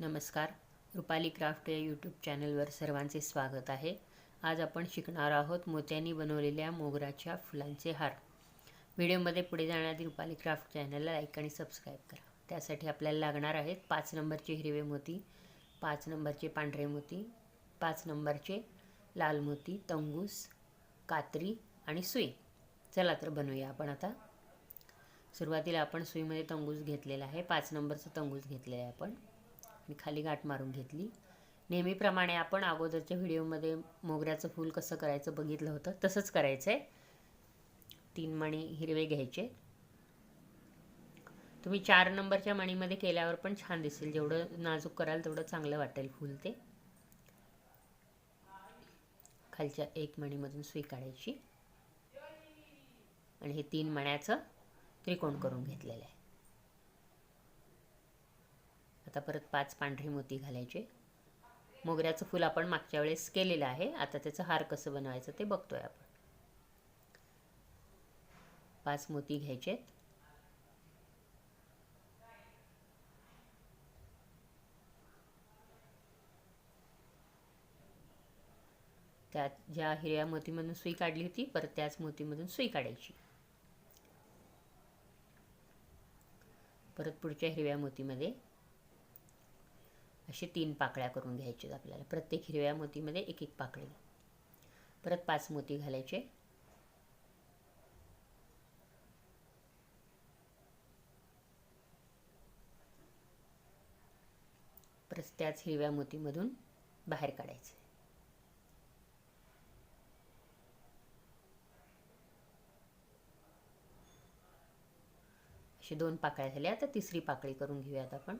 नमस्कार. रुपाली क्राफ्ट या यूट्यूब चॅनलवर सर्वांचे स्वागत आहे. आज आपण शिकणार आहोत मोत्यांनी बनवलेल्या मोगराच्या फुलांचे हार. व्हिडिओमध्ये पुढे जाण्याआधी रुपाली क्राफ्ट चॅनलला लाईक आणि सबस्क्राईब करा. त्यासाठी आपल्याला लागणार आहेत पाच नंबरचे हिरवे मोती पाच नंबरचे पांढरे मोती पाच नंबरचे लाल मोती तंगूस कात्री आणि सुई. चला तर बनवूया आपण आता. सुरुवातीला आपण सुईमध्ये तंगूस घेतलेला आहे. पाच नंबरचं तंगूस घेतलेलं आहे आपण. मी खाली गाठ मारून घेतली. नेहमीप्रमाणे आपण अगोदरच्या व्हिडिओमध्ये मोगऱ्याचं फूल कसं करायचं बघितलं होतं तसंच करायचं आहे तीन मणी हिरवे घ्यायचे. तुम्ही चार नंबरच्या मणीमध्ये केल्यावर पण छान दिसेल. जेवढं नाजूक कराल तेवढं चांगलं वाटेल फूल ते. खालच्या एक मणीमधून सुई काढायची. आणि हे तीन मण्याचं त्रिकोण करून घेतलेलं आहे. आता परत पाच पांढरे मोती घालायचे. मोगऱ्याचं फूल आपण मागच्या वेळेस केलेलं आहे. आता त्याचं हार कसं बनवायचं ते बघतोय आपण. पाच मोती घ्यायचे त्यात ज्या हिरव्या मोतीमधून सुई काढली होती परत त्याच मोतीमधून सुई काढायची. परत पुढच्या हिरव्या मोतीमध्ये असे तीन पाकळ्या करून घ्यायचे आपल्याला. प्रत्येक हिरव्या मोतीमध्ये एक एक पाकळी. परत पाच मोती घालायचे. परत त्याच हिरव्या मोतीमधून बाहेर काढायचे. अशी दोन पाकळ्या झाल्या. आता तिसरी पाकळी करून घेऊयात आपण.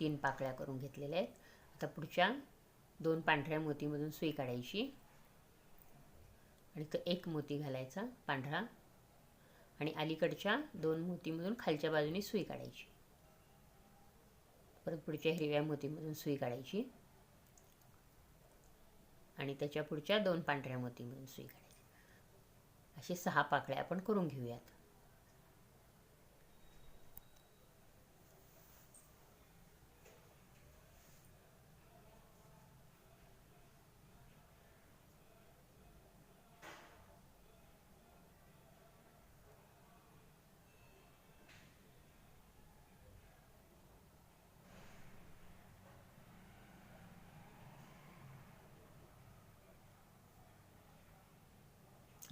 तीन पाकळ्या करून घेतलेल्या आहेत. आता पुढच्या दोन पांढऱ्या मोतीमधून सुई काढायची. आणि तो एक मोती घालायचा पांढरा. आणि अलीकडच्या दोन मोतीमधून खालच्या बाजूने सुई काढायची. परत पुढच्या हिरव्या मोतीमधून सुई काढायची. आणि त्याच्या पुढच्या दोन पांढऱ्या मोतीमधून सुई काढायची. असे सहा पाकळ्या आपण करून घेऊयात.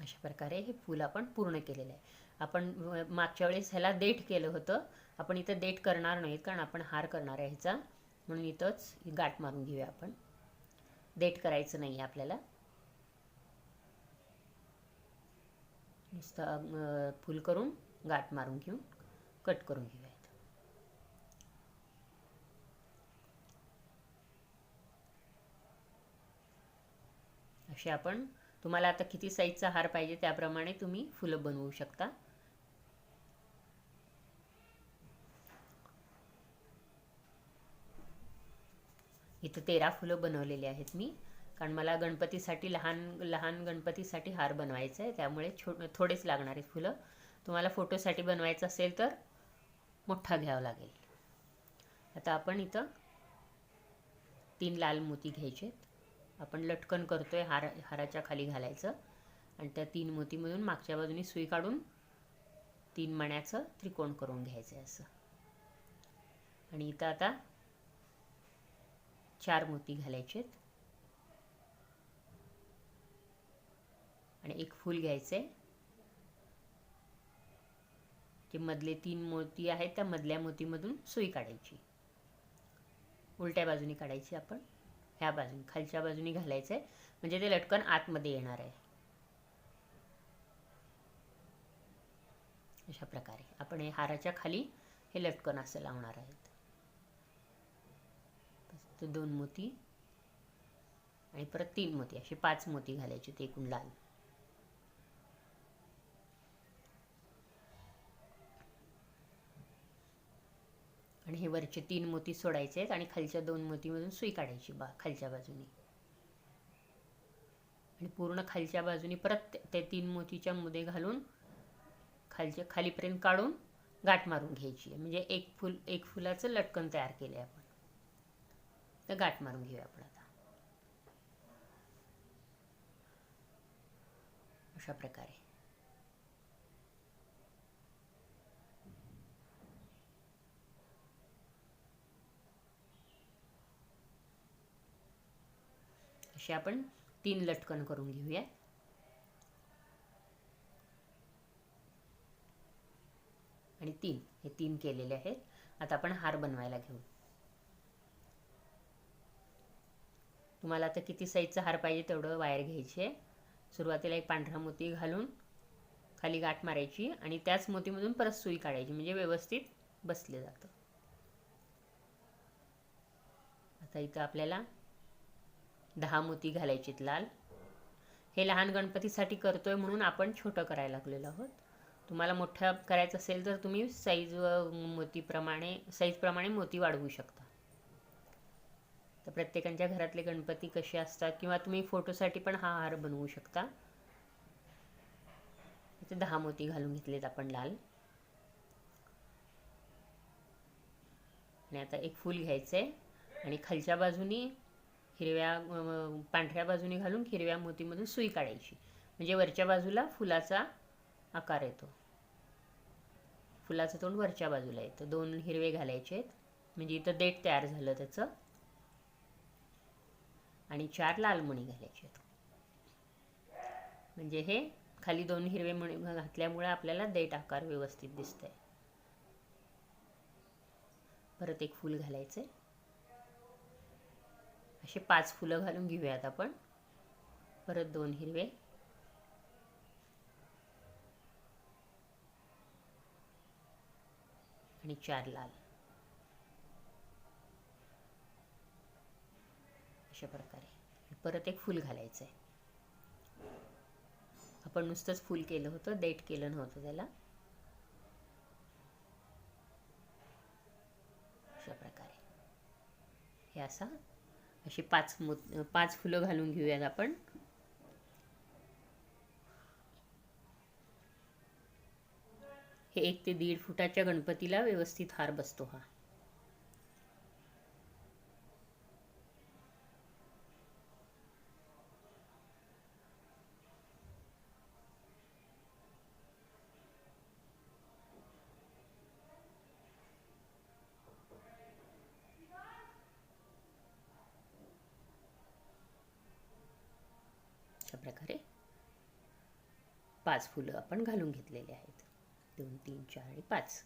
अशा प्रकारे हे फूल आपण पूर्ण केलेलं आहे. आपण मागच्या वेळेस ह्याला देठ केलं होतं. आपण इथं देठ करणार नाहीत कारण आपण हार करणार आहे ह्याचा. म्हणून इथंच गाठ मारून घेऊया आपण. देठ करायचं नाही आहे आपल्याला. नुसतं फूल करून गाठ मारून घेऊन कट करून घेऊयात असे आपण तुम्हाला आता किती साईजचा हार पाहिजे त्याप्रमाणे तुम्ही फुलं बनवू शकता. इथं तेरा फुलं बनवलेली आहेत मी. कारण मला गणपतीसाठी लहान लहान गणपतीसाठी हार बनवायचा आहे. त्यामुळे छो थोडेच लागणार आहेत फुलं. तुम्हाला फोटोसाठी बनवायचं असेल तर मोठा घ्यावा लागेल. आता आपण इथं तीन लाल मोती घ्यायचे आहेत आपण लटकन करतोय हार हाराच्या खाली घालायचं. आणि त्या तीन मोतीमधून मागच्या बाजूने सुई काढून तीन मण्याचं त्रिकोण करून घ्यायचं आहे असं. आणि इथं आता चार मोती घालायचे आणि एक फूल घ्यायचे जे मधले तीन मोती आहेत त्या मधल्या मोतीमधून सुई काढायची. उलट्या बाजूनी काढायची आपण. ह्या बाजूने खालच्या बाजूने घालायचं आहे म्हणजे ते लटकन आतमध्ये येणार आहे. अशा प्रकारे. आपण हे हाराच्या खाली हे लटकन असं लावणार आहेत. दोन मोती आणि परत तीन मोती. असे पाच मोती घालायचे ते एकूण लाल. वरचे तीन मोती सोडायचे आहेत आणि खालच्या दोन मोतीमधून सुई काढायची बा खालच्या बाजूनी. आणि पूर्ण खालच्या बाजूनी परत ते तीन मोतीच्या मुदे घालून खालच्या खालीपर्यंत काढून गाठ मारून घ्यायची आहे. म्हणजे एक फुल एक फुलाचं लटकन तयार केलं आहे आपण. तर गाठ मारून घेऊया आपण आता. अशा प्रकारे. असे आपण तीन लटकन करून घेऊया. आणि तीन हे तीन केलेले आहेत. आता आपण हार बनवायला घेऊ. तुम्हाला आता किती साईजचा हार पाहिजे तेवढं वायर घ्यायचे सुरुवातीला एक पांढरा मोती घालून खाली गाठ मारायची आणि त्याच मोतीमधून परत सुई काढायची म्हणजे व्यवस्थित बसले जातं. आता इथं आपल्याला दहा मोती घालायचेत लाल. हे लहान गणपतीसाठी करतोय म्हणून आपण छोटं करायला लागलेलो आहोत. तुम्हाला मोठं करायचं असेल तर तुम्ही साईज मोतीप्रमाणे साईजप्रमाणे मोती वाढवू शकता. तर प्रत्येकांच्या घरातले गणपती कसे असतात किंवा तुम्ही फोटोसाठी पण हा हार बनवू शकता. इथे दहा मोती घालून घेतलेत आपण लाल. आणि आता एक फूल घ्यायचं आहे आणि खालच्या बाजूनी हिरव्या पांढऱ्या बाजूने घालून हिरव्या मोतीमधून सुई काढायची. म्हणजे वरच्या बाजूला फुलाचा आकार येतो. फुलाचं तोंड वरच्या बाजूला येतं. दोन हिरवे घालायचे आहेत. म्हणजे इथं देठ तयार झालं त्याचं. आणि चार लाल मणी घालायचे आहेत. म्हणजे हे खाली दोन हिरवे मणी घातल्यामुळे आपल्याला देठ आकार व्यवस्थित दिसतंय. परत एक फूल घालायचं असे पाच फुलं घालून घेऊयात आपण. परत दोन हिरवे. आणि चार लाल. अशा प्रकारे. परत एक फूल घालायचं आहे आपण नुसतंच फूल केलं होतं डेट केलं नव्हतं त्याला. अशा प्रकारे. हे असा अशी पाच मो पाच फुलं घालून घेऊयात आपण. हे एक ते दीड फुटाच्या गणपतीला व्यवस्थित हार बसतो हा अशा प्रकारे पाच फुलं आपण घालून घेतलेली आहेत. दोन तीन चार आणि पाच.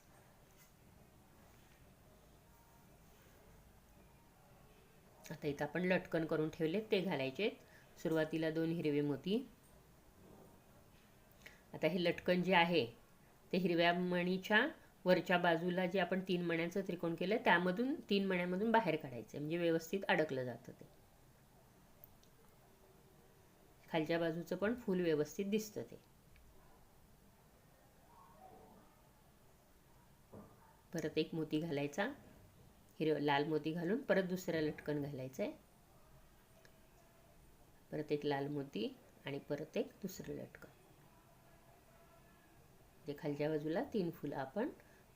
आता इथं आपण लटकन करून ठेवलेत ते घालायचे सुरुवातीला दोन हिरवे मोती. आता हे लटकन जे आहे ते हिरव्या मणीच्या वरच्या बाजूला जे आपण तीन मण्यांचं त्रिकोण केलं त्यामधून तीन मण्यांमधून बाहेर काढायचं म्हणजे व्यवस्थित अडकलं जातं ते. खालच्या बाजूचं पण फूल व्यवस्थित दिसतं ते. परत एक मोती घालायचा हिरव लाल मोती घालून परत दुसऱ्या लटकन घालायचं आहे परत एक लाल मोती आणि परत एक दुसरं लटकन. जे खालच्या बाजूला तीन फुलं आपण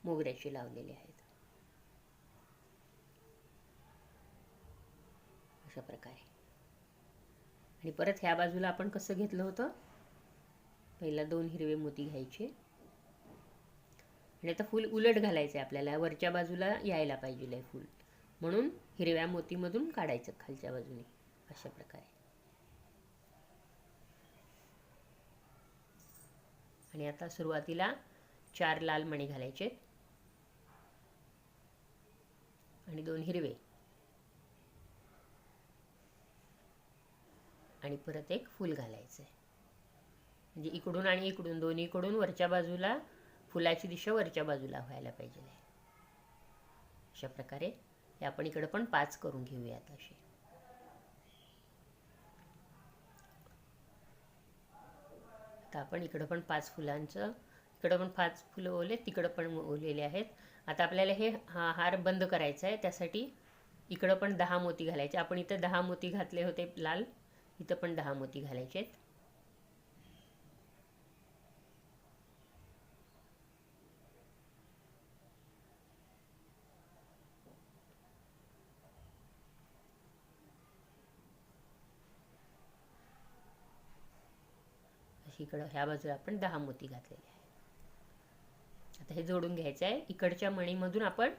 मोगऱ्याची लावलेली आहेत. अशा प्रकारे. आणि परत ह्या बाजूला आपण कसं घेतलं होतं? पहिला दोन हिरवे मोती घ्यायचे. आणि आता फूल उलट घालायचं आहे आपल्याला. वरच्या बाजूला यायला पाहिजे आहे फूल. म्हणून हिरव्या मोतीमधून काढायचं खालच्या बाजूने. अशा प्रकारे. आणि आता सुरुवातीला चार लाल मणी घालायचे. आणि दोन हिरवे. आणि परत एक फूल घालायचं आहे म्हणजे इकडून आणि इकडून दोन्हीकडून वरच्या बाजूला फुलाची दिशा वरच्या बाजूला व्हायला पाहिजे. अशा प्रकारे हे आपण इकडं पण पाच करून घेऊयात असे. आता आपण इकडं पण पाच फुलांचं इकडं पण पाच फुलं ओले तिकडं पण ओलेले आहेत. आता आपल्याला हे हा हार बंद करायचा आहे त्यासाठी इकडं पण दहा मोती घालायचे. आपण इथं दहा मोती घातले होते लाल. इथं पण दहा मोती घालायचे आहेत. इकडं ह्या बाजूला आपण दहा मोती घातलेले आहे आता हे जोडून घ्यायचं आहे. इकडच्या मणीमधून आपण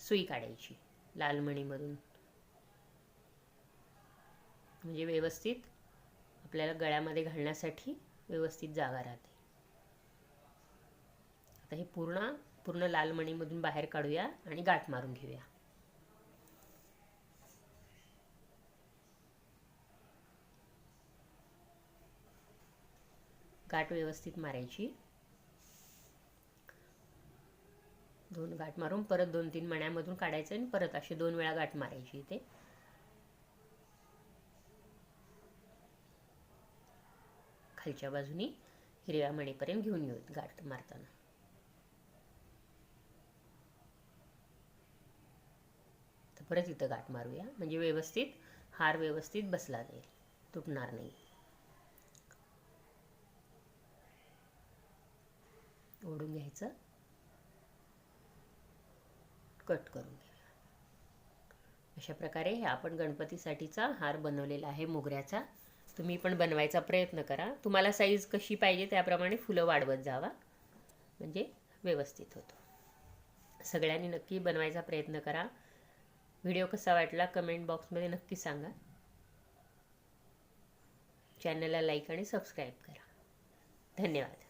सुई काढायची. लाल मणीमधून. म्हणजे व्यवस्थित आपल्याला गळ्यामध्ये घालण्यासाठी व्यवस्थित जागा राहते. आता हे पूर्ण पूर्ण लाल मणीमधून बाहेर काढूया आणि गाठ मारून घेऊया. गाठ व्यवस्थित मारायची. दोन गाठ मारून परत दोन तीन मण्यामधून काढायचं आणि परत असे दोन वेळा गाठ मारायची इथे. खालच्या बाजूनी हिरव्या मणीपर्यंत घेऊन येऊ गाठ मारताना. तर परत इथं गाठ मारूया. म्हणजे व्यवस्थित हार व्यवस्थित बसला जाईल. तुटणार नाही. ओढून घ्यायचं. कट करून घ्या. अशा प्रकारे हे आपण गणपतीसाठीचा हार बनवलेला आहे मोगऱ्याचा. तुम्ही पण बनवायचा प्रयत्न करा. तुम्हाला साईज कशी पाहिजे त्याप्रमाणे फुलं वाढवत जावा. म्हणजे व्यवस्थित होतो. सगळ्यांनी नक्की बनवायचा प्रयत्न करा. व्हिडिओ कसा वाटला कमेंट बॉक्समध्ये नक्की सांगा. चॅनलला लाईक आणि सबस्क्राईब करा. धन्यवाद.